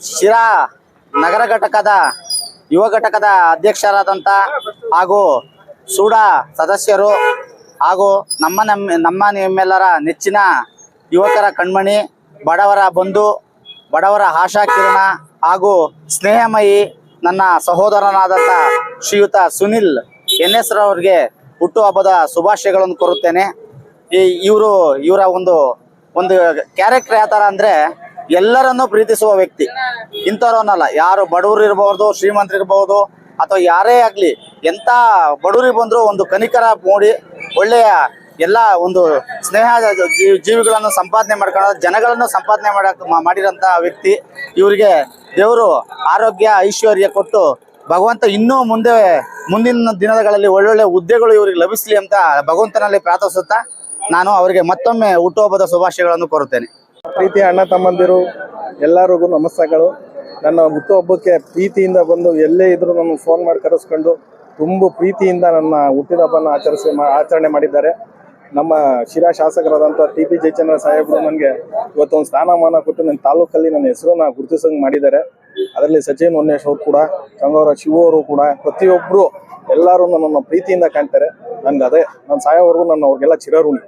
ಶಿರಾ ನಗರ ಘಟಕದ ಯುವ ಘಟಕದ ಅಧ್ಯಕ್ಷರಾದಂಥ ಹಾಗೂ ಸೂಡ ಸದಸ್ಯರು ಹಾಗೂ ನಮ್ಮ ನಮ್ಮ ನಮ್ಮ ನಿಮ್ಮೆಲ್ಲರ ನೆಚ್ಚಿನ ಯುವಕರ ಕಣ್ಮಣಿ, ಬಡವರ ಬಂಧು, ಬಡವರ ಆಶಾ ಕಿರಣ ಹಾಗೂ ಸ್ನೇಹಮಯಿ ನನ್ನ ಸಹೋದರನಾದಂಥ ಶ್ರೀಯುತ ಸುನಿಲ್ ಎನ್ ಎಸ್ ರವರಿಗೆ ಹುಟ್ಟುಹಬ್ಬದ ಶುಭಾಶಯಗಳನ್ನು ಕೋರುತ್ತೇನೆ. ಈ, ಇವರು, ಇವರ ಒಂದು ಒಂದು ಕ್ಯಾರೆಕ್ಟರ್ ಯಾವ ಥರ ಅಂದರೆ ಎಲ್ಲರನ್ನೂ ಪ್ರೀತಿಸುವ ವ್ಯಕ್ತಿ. ಇಂಥವ್ರನ್ನಲ್ಲ, ಯಾರು ಬಡವರು ಇರಬಹುದು ಶ್ರೀಮಂತರು ಇರಬಹುದು ಅಥವಾ ಯಾರೇ ಆಗಲಿ ಎಂಥ ಬಡವರಿಗೆ ಬಂದರೂ ಒಂದು ಕನಿಕರ ಮೂಡಿ, ಒಳ್ಳೆಯ ಎಲ್ಲ ಒಂದು ಸ್ನೇಹ ಜೀವಿಗಳನ್ನು ಸಂಪಾದನೆ ಮಾಡ್ಕೊಳ್ಳೋ ಜನಗಳನ್ನು ಸಂಪಾದನೆ ಮಾಡಕ್ ಮಾಡಿರೋಂಥ ವ್ಯಕ್ತಿ. ಇವರಿಗೆ ದೇವರು ಆರೋಗ್ಯ, ಐಶ್ವರ್ಯ ಕೊಟ್ಟು, ಭಗವಂತ ಇನ್ನೂ ಮುಂದೆ, ಮುಂದಿನ ದಿನಗಳಲ್ಲಿ ಒಳ್ಳೊಳ್ಳೆ ಹುದ್ದೆಗಳು ಇವರಿಗೆ ಲಭಿಸಲಿ ಅಂತ ಭಗವಂತನಲ್ಲಿ ಪ್ರಾರ್ಥಿಸುತ್ತಾ, ನಾನು ಅವರಿಗೆ ಮತ್ತೊಮ್ಮೆ ಹುಟ್ಟುಹಬ್ಬದ ಶುಭಾಶಯಗಳನ್ನು ಕೋರುತ್ತೇನೆ. ಪ್ರೀತಿಯ ಅಣ್ಣ ತಮ್ಮಂದಿರು ಎಲ್ಲರಿಗೂ ನಮಸ್ಕಾರಗಳು. ನನ್ನ ಹುಟ್ಟುಹಬ್ಬಕ್ಕೆ ಪ್ರೀತಿಯಿಂದ ಬಂದು ಎಲ್ಲೇ ಇದ್ರೂ ನನ್ನ ಫೋನ್ ಮಾಡಿ ಕರೆಸ್ಕೊಂಡು ತುಂಬ ಪ್ರೀತಿಯಿಂದ ನನ್ನ ಹುಟ್ಟಿದ ಹಬ್ಬನ ಆಚರಿಸಿ ಆಚರಣೆ ಮಾಡಿದ್ದಾರೆ. ನಮ್ಮ ಶಿರಾ ಶಾಸಕರಾದಂಥ ಟಿ ಪಿ ಜಯಚಂದ್ರ ಸಾಹೇಬರು ನನಗೆ ಇವತ್ತೊಂದು ಸ್ಥಾನಮಾನ ಕೊಟ್ಟು ನನ್ನ ತಾಲೂಕಲ್ಲಿ ನನ್ನ ಹೆಸರನ್ನ ಗುರುತಿಸಂಗೆ ಮಾಡಿದ್ದಾರೆ. ಅದರಲ್ಲಿ ಸಚಿನ್ ಉನ್ನೇಶ್ ಅವರು ಕೂಡ ಚಂಗವರ ಶಿವರು ಕೂಡ ಪ್ರತಿಯೊಬ್ಬರು ಎಲ್ಲರೂ ನನ್ನನ್ನು ಪ್ರೀತಿಯಿಂದ ಕಾಣ್ತಾರೆ. ನನಗೆ ಅದೇ ನನ್ನ ಸಾಯೋವರೆಗೂ ನನ್ನ ಅವ್ರಿಗೆಲ್ಲ ಚಿರಋಣಿ.